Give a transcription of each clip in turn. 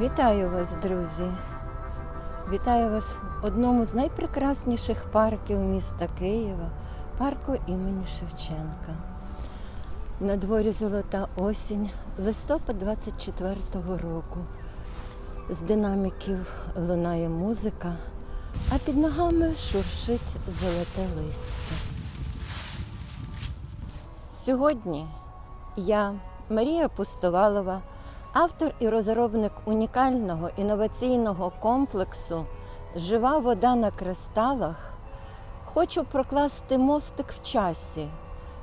Вітаю вас, друзі! Вітаю вас в одному з найпрекрасніших парків міста Києва, парку імені Шевченка. На дворі золота осінь, листопад 24-го року. З динаміків лунає музика, а під ногами шуршить золоте листя. Сьогодні я, Марія Пустовалова, автор і розробник унікального інноваційного комплексу Жива вода на кристалах, хочу прокласти мостик в часі,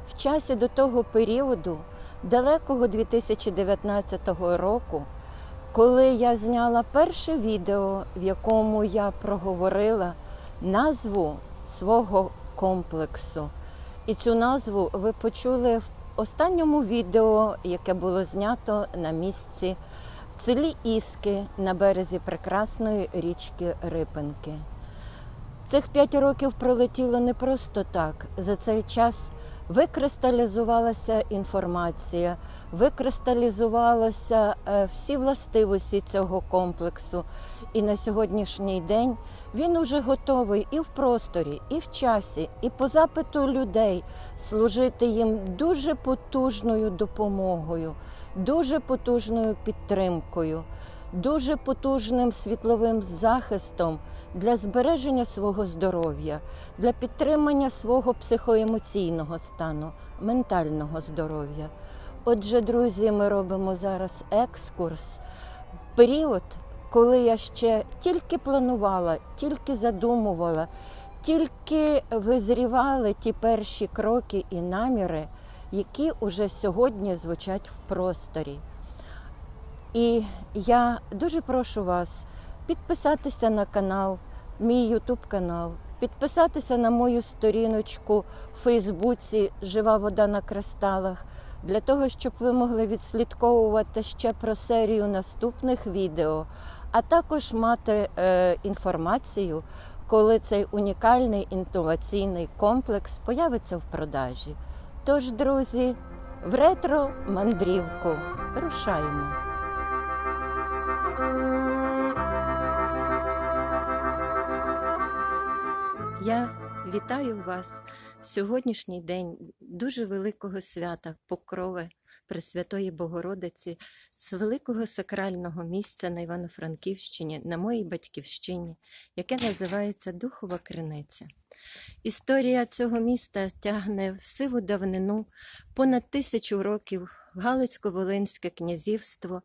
в часі до того періоду, далекого 2019 року, коли я зняла перше відео, в якому я проговорила назву свого комплексу. І цю назву ви почули в останньому відео, яке було знято на місці в селі Іски на березі прекрасної річки Рипинки. Цих п'ять років пролетіло не просто так. За цей час викристалізувалася інформація, викристалізувалися е, всі властивості цього комплексу. І на сьогоднішній день він уже готовий і в просторі, і в часі, і по запиту людей служити їм дуже потужною допомогою, дуже потужною підтримкою, дуже потужним світловим захистом для збереження свого здоров'я, для підтримання свого психоемоційного стану, ментального здоров'я. Отже, друзі, ми робимо зараз екскурс в період, коли я ще тільки планувала, тільки задумувала, тільки визрівали ті перші кроки і наміри, які уже сьогодні звучать в просторі. І я дуже прошу вас підписатися на канал, мій Ютуб канал, підписатися на мою сторіночку в Фейсбуці Жива вода на кристалах, для того, щоб ви могли відслідковувати ще про серію наступних відео, а також мати е, інформацію, коли цей унікальний інноваційний комплекс появиться в продажі. Тож, друзі, в ретро мандрівку рушаємо. Я вітаю вас сьогоднішній день дуже великого свята Покрови Пресвятої Богородиці з великого сакрального місця на Івано-Франківщині, на моїй батьківщині, яке називається Духова Криниця. Історія цього міста тягне в сиву давнину понад тисячу років в Галицько-Волинське князівство.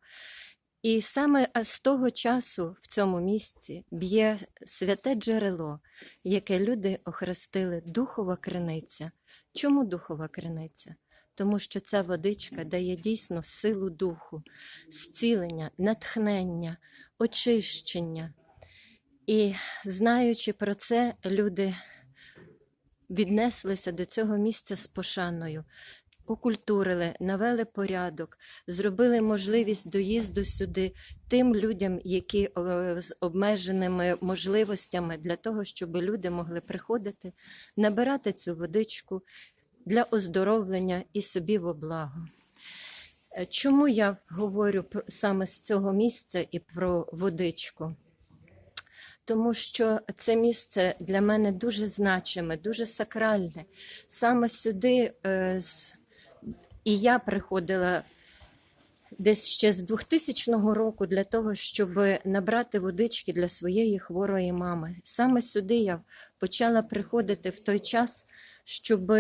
І саме з того часу в цьому місці б'є святе джерело, яке люди охрестили Духова криниця. Чому Духова криниця? Тому що ця водичка дає дійсно силу духу, зцілення, натхнення, очищення. І знаючи про це, люди віднеслися до цього місця з пошаною, окультурили, навели порядок, зробили можливість доїзду сюди тим людям, які е, з обмеженими можливостями для того, щоб люди могли приходити, набирати цю водичку для оздоровлення і собі во благо. Е, Чому я говорю саме з цього місця і про водичку? Тому що це місце для мене дуже значиме, дуже сакральне. Саме сюди е, з- і я приходила десь ще з 2000 року для того, щоб набрати водички для своєї хворої мами. Саме сюди я почала приходити в той час, щоб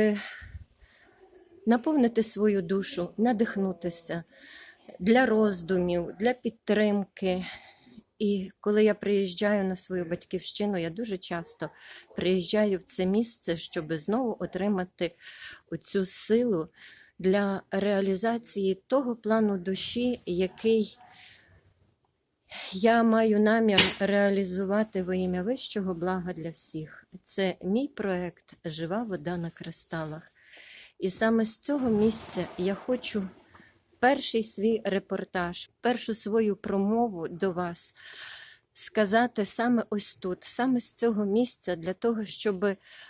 наповнити свою душу, надихнутися для роздумів, для підтримки. І коли я приїжджаю на свою батьківщину, я дуже часто приїжджаю в це місце, щоб знову отримати оцю силу для реалізації того плану душі, який я маю намір реалізувати во ім'я вищого блага для всіх. Це мій проект Жива вода на кристалах. І саме з цього місця я хочу перший свій репортаж, першу свою промову до вас сказати саме ось тут, саме з цього місця, для того, щоб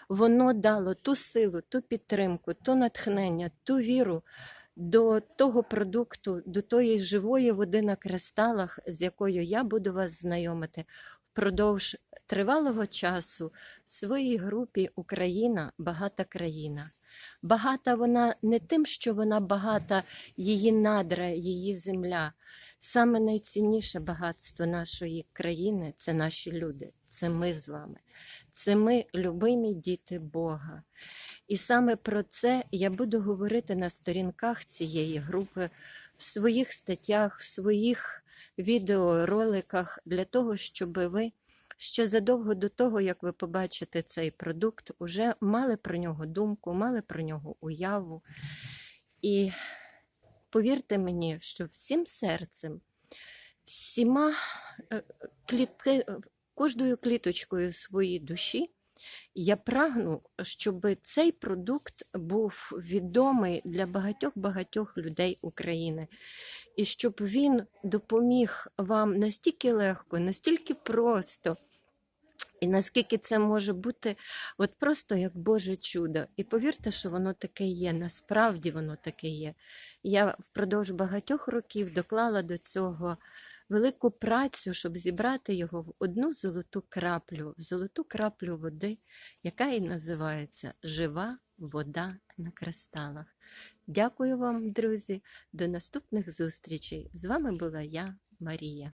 воно дало ту силу, ту підтримку, ту натхнення, ту віру до того продукту, до тої живої води на кристалах, з якою я буду вас знайомити впродовж тривалого часу в своїй групі Україна багата країна. Багата вона не тим, що вона багата, її надра, її земля. Саме найцінніше багатство нашої країни це наші люди, це ми з вами, це ми, любимі діти Бога. І саме про це я буду говорити на сторінках цієї групи, в своїх статтях, в своїх відеороликах для того, щоб ви ще задовго до того, як ви побачите цей продукт, уже мали про нього думку, мали про нього уяву. І повірте мені, що всім серцем, всіма е, клітки, кожною кліточкою своєї душі я прагну, щоб цей продукт був відомий для багатьох-багатьох людей України. І щоб він допоміг вам настільки легко, настільки просто, і наскільки це може бути от просто як Боже чудо. І повірте, що воно таке є, насправді воно таке є. Я впродовж багатьох років доклала до цього велику працю, щоб зібрати його в одну золоту краплю, в золоту краплю води, яка і називається Жива вода на кристалах. Дякую вам, друзі. До наступних зустрічей. З вами була я, Марія.